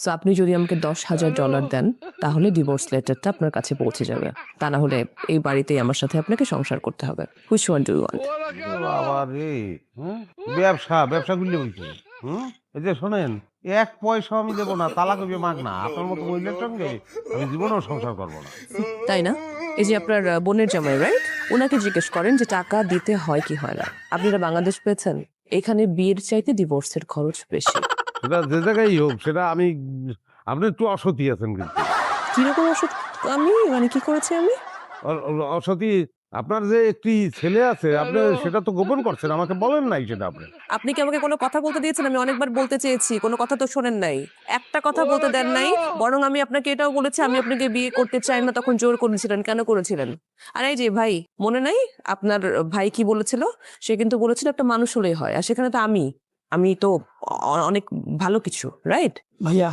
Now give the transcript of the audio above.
So আপনি যদি আমাকে দশ হাজার ডলার দেন তাহলে ডিভোর্স লেটারটা আপনার কাছে পৌঁছে যাবে। তা না হলে এই বাড়িতেই আমার সাথে আপনাকে সংসার করতে হবে। Which one do hmm? ব্যবসা ব্যবসা গুলি বলছে এই যে শোনেন এক পয়সা আমি দেবো না তালাক মাগ না। আপনার মতো মহিলার সঙ্গে আমি জীবনেও সংসার করব না। তাই না? এই যে আপনার বোনের জামাই রাইট ওনাকে জিজ্ঞেস করেন যে টাকা দিতে হয় কি হয় না। আপনারা বাংলাদেশ পেয়েছেন? এখানে বিয়ের চাইতে ডিভোর্সের খরচ বেশি। সেটা যে জায়গায় হোক সেটা আমি আপনি একটু অসতী আছেন কিন্তু। কীরকম ওষুধ আমি? মানে কি করেছি আমি? অ- অ- আপনার যে একটি ছেলে আছে আপনি সেটা তো গোপন করছেন আমাকে বলেন নাই সেটা আপনি। আপনি কি আমাকে কোনো কথা বলতে দিয়েছেন? আমি অনেকবার বলতে চেয়েছি কোনো কথা তো শোনেন নাই। একটা কথা বলতে দেন নাই বরং আমি আপনাকে এটাও বলেছি আমি আপনাকে বিয়ে করতে চাই না তখন জোর করেছিলেন কেন করেছিলেন? আর এই যে ভাই মনে নাই? আপনার ভাই কি বলেছিল? সে কিন্তু বলেছিল একটা মানুষ হলেই হয় আর সেখানে তো আমি আমি তো অনেক ভালো কিছু রাইট ভাইয়া